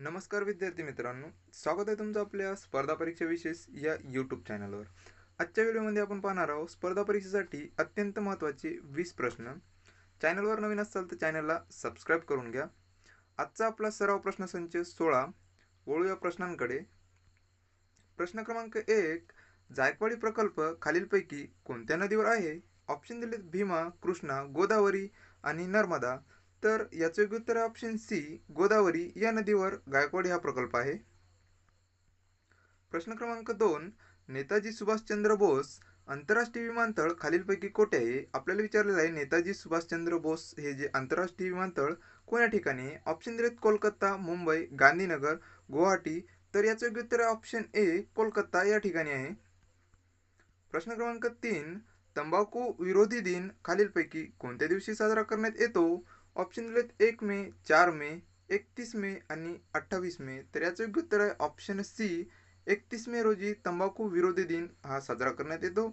नमस्कार विद्यार्थी मित्रांनो स्वागत आहे तुमचं आपल्या स्पर्धा परीक्षा विशेष या यूट्यूब चॅनलवर आजच्या व्हिडिओमध्ये आपण पाहणार आहोत स्पर्धा परीक्षेसाठी अत्यंत महत्त्वाचे वीस प्रश्न. चॅनलवर नवीन असाल तर चॅनलला सबस्क्राईब करून घ्या. आजचा आपला सराव प्रश्नसंच सोळा. वळूया प्रश्नांकडे. प्रश्न क्रमांक एक जायकवाडी प्रकल्प खालीलपैकी कोणत्या नदीवर आहे? ऑप्शन दिलेत भीमा कृष्णा गोदावरी आणि नर्मदा. तर याचे योग्य उत्तर ऑप्शन सी गोदावरी या नदीवर गायकवाड हा प्रकल्प आहे. प्रश्न क्रमांक दोन नेताजी सुभाषचंद्र बोस आंतरराष्ट्रीय विमानतळ खालीलपैकी कोठे आहे? आपल्याला विचारलेलं आहे नेताजी सुभाषचंद्र बोस हे जे आंतरराष्ट्रीय विमानतळ कोण्या ठिकाणी आहे? ऑप्शन दिलेत कोलकाता मुंबई गांधीनगर गुवाहाटी. तर याचं योग्य उत्तर ऑप्शन ए कोलकाता या ठिकाणी आहे. प्रश्न क्रमांक तीन तंबाखू विरोधी दिन खालीलपैकी कोणत्या दिवशी साजरा करण्यात येतो? ऑप्शन दिलेत एक मे चार मे एकतीस मे आणि अठ्ठावीस मे. तर याचं योग्य उत्तर आहे ऑप्शन सी एकतीस मे रोजी तंबाखू विरोधी दिन हा साजरा करण्यात येतो.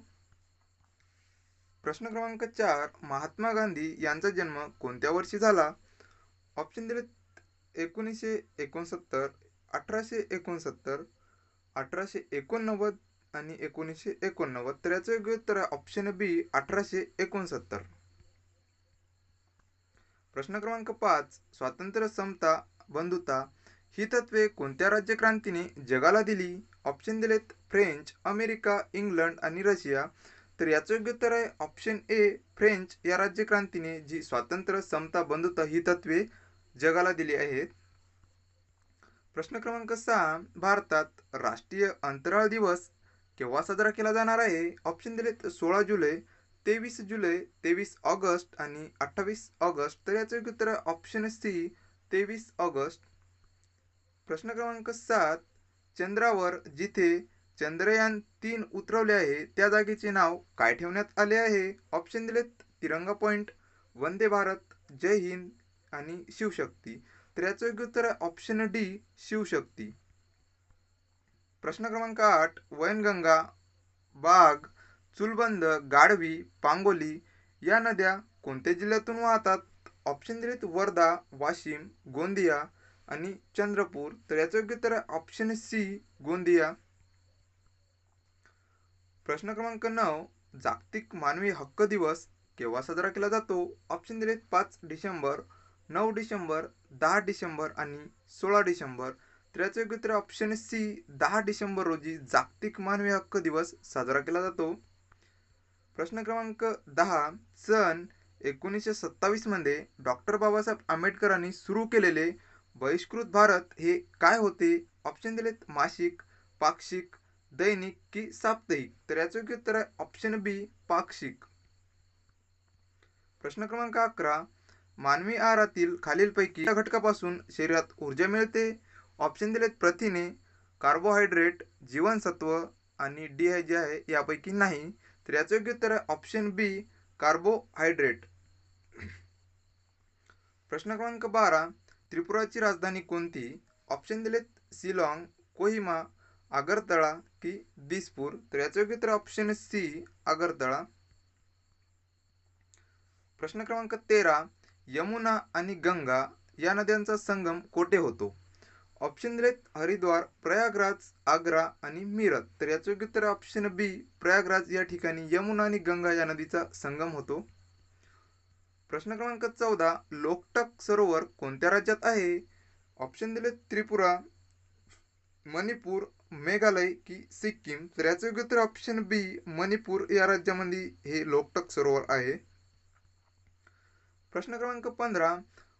प्रश्न क्रमांक चार महात्मा गांधी यांचा जन्म कोणत्या वर्षी झाला? ऑप्शन दिलेत एकोणीसशे एकोणसत्तर अठराशे एकोणसत्तर अठराशे एकोणनव्वद आणि एकोणीसशे एकोणनव्वद. तर याचं योग्य उत्तर आहे ऑप्शन बी अठराशे एकोणसत्तर. प्रश्न क्रमांक पाच स्वातंत्र्य समता बंधुता ही तत्वे कोणत्या राज्यक्रांतीने जगाला दिली? ऑप्शन दिलेत फ्रेंच अमेरिका इंग्लंड आणि रशिया तर याचं योग्य उत्तर आहे ऑप्शन ए फ्रेंच या राज्यक्रांतीने जी स्वातंत्र्य समता बंधुता ही तत्वे जगाला दिली आहेत. प्रश्न क्रमांक सहा भारतात राष्ट्रीय अंतराळ दिवस केव्हा साजरा केला जाणार आहे? ऑप्शन दिलेत सोळा जुलै. तेवीस जुलै तेवीस ऑगस्ट आणि अठ्ठावीस ऑगस्ट तर याचं योग्य उत्तर ऑप्शन सी तेवीस ऑगस्ट. प्रश्न क्रमांक सात चंद्रावर जिथे चंद्रयान तीन उतरवले आहे त्या जागेचे नाव काय ठेवण्यात आले आहे? ऑप्शन दिलेत तिरंगा पॉईंट वंदे भारत जय हिंद आणि शिवशक्ती. तर याचं योग्य उत्तर आहे ऑप्शन डी शिवशक्ती. प्रश्न क्रमांक आठ वैनगंगा बाग चुलबंद गाढवी पांगोली या नद्या कोणत्या जिल्ह्यातून वाहतात? ऑप्शन दिलेत वर्धा वाशिम गोंदिया आणि चंद्रपूर. तर याचं योग्य तर ऑप्शन सी गोंदिया. प्रश्न क्रमांक नऊ जागतिक मानवी हक्क दिवस केव्हा साजरा केला जातो? ऑप्शन दिलेत पाच डिसेंबर नऊ डिसेंबर दहा डिसेंबर आणि सोळा डिसेंबर. तर याचं योग्य उत्तर ऑप्शन सी दहा डिसेंबर रोजी जागतिक मानवी हक्क दिवस साजरा केला जातो. प्रश्न क्रमांक दहा सन एकोणीसशे सत्तावीसमध्ये डॉक्टर बाबासाहेब आंबेडकरांनी सुरू केलेले बहिष्कृत भारत हे काय होते? ऑप्शन दिलेत मासिक पाक्षिक दैनिक की साप्ताहिक? तर याचं योग्य उत्तर आहे ऑप्शन बी पाक्षिक. प्रश्न क्रमांक अकरा मानवी आहारातील खालीलपैकी या घटकापासून शरीरात ऊर्जा मिळते? ऑप्शन दिलेत प्रथिने कार्बोहायड्रेट जीवनसत्व आणि डी आय जे आहे यापैकी नाही. तर याचं योग्य उत्तर आहे ऑप्शन बी कार्बोहायड्रेट प्रश्न क्रमांक बारा त्रिपुराची राजधानी कोणती? ऑप्शन दिलेत सिलॉंग कोहिमा आगरतळा की दिसपूर. तर याचं योग्य उत्तर ऑप्शन सी आगरतळा. प्रश्न क्रमांक तेरा यमुना आणि गंगा या नद्यांचा संगम कोठे होतो? ऑप्शन दिलेत हरिद्वार प्रयागराज आग्रा आणि मीरत तर याचं योग्य उत्तर ऑप्शन बी प्रयागराज. या ठिकाणी यमुना आणि गंगा या नदीचा संगम होतो. प्रश्न क्रमांक चौदा लोकटक सरोवर कोणत्या राज्यात आहे? ऑप्शन दिलेत त्रिपुरा मणिपूर मेघालय की सिक्कीम. तर याचं योग्य उत्तर ऑप्शन बी मणिपूर या राज्यामध्ये हे लोकटक सरोवर आहे. प्रश्न क्रमांक पंधरा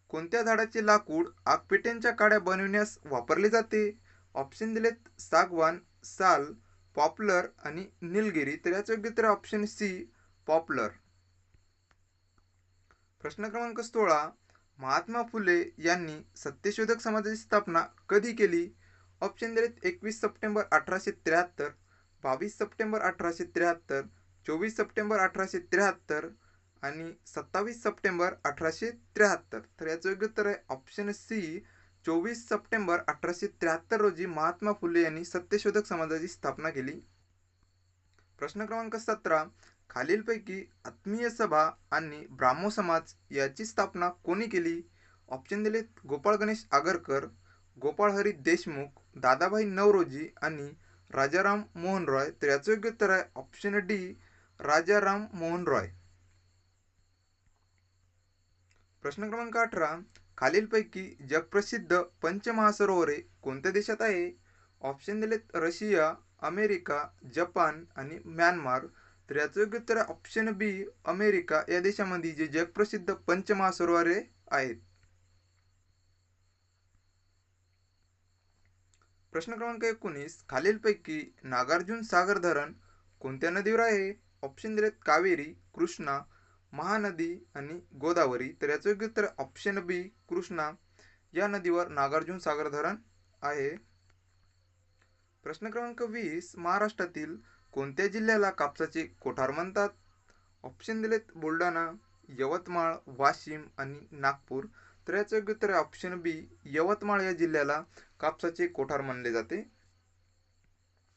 कोणत्या झाडाचे लाकूड आगपेट्यांच्या काड्या बनविण्यास वापरले जाते? ऑप्शन दिलेत सागवान साल पॉपलर आणि निलगिरी. तर याचं योग्य तर ऑप्शन सी पॉपलर. प्रश्न क्रमांक सोळा. महात्मा फुले यांनी सत्यशोधक समाजाची स्थापना कधी केली? ऑप्शन दिलेत एकवीस सप्टेंबर अठराशे त्र्याहत्तर बावीस सप्टेंबर अठराशे त्र्याहत्तर चोवीस सप्टेंबर अठराशे त्र्याहत्तर आणि सत्तावीस सप्टेंबर अठराशे त्र्याहत्तर. तर याचं योग्य उत्तर आहे ऑप्शन सी चोवीस सप्टेंबर अठराशे त्र्याहत्तर रोजी महात्मा फुले यांनी सत्यशोधक समाजाची स्थापना केली. प्रश्न क्रमांक सतरा खालीलपैकी आत्मीय सभा आणि ब्राह्मो समाज याची स्थापना कोणी केली? ऑप्शन दिलेत गोपाळ गणेश आगरकर गोपाळ हरी देशमुख दादाभाई नवरोजी आणि राजाराम मोहन रॉय. तर याचं योग्य उत्तर आहे ऑप्शन डी राजाराम मोहन रॉय. प्रश्न क्रमांक अठरा. खालीलपैकी जगप्रसिद्ध पंचमहासरोवरे कोणत्या देशात आहे? ऑप्शन दिलेत रशिया अमेरिका जपान आणि म्यानमार. तर याचं योग्य उत्तर ऑप्शन बी अमेरिका. या देशामध्ये जे जगप्रसिद्ध पंचमहासरोवरे आहेत. प्रश्न क्रमांक एकोणीस. खालीलपैकी नागार्जुन सागर धरण कोणत्या नदीवर आहे? ऑप्शन दिलेत कावेरी कृष्णा. महानदी आणि गोदावरी तर याचं योग्य उत्तर ऑप्शन बी कृष्णा. या नदीवर नागार्जुन सागर धरण आहे. प्रश्न क्रमांक वीस महाराष्ट्रातील कोणत्या जिल्ह्याला कापसाचे कोठार म्हणतात? ऑप्शन दिलेत बुलढाणा यवतमाळ वाशिम आणि नागपूर. तर याचं योग्य उत्तर ऑप्शन बी यवतमाळ या जिल्ह्याला कापसाचे कोठार मानले जाते.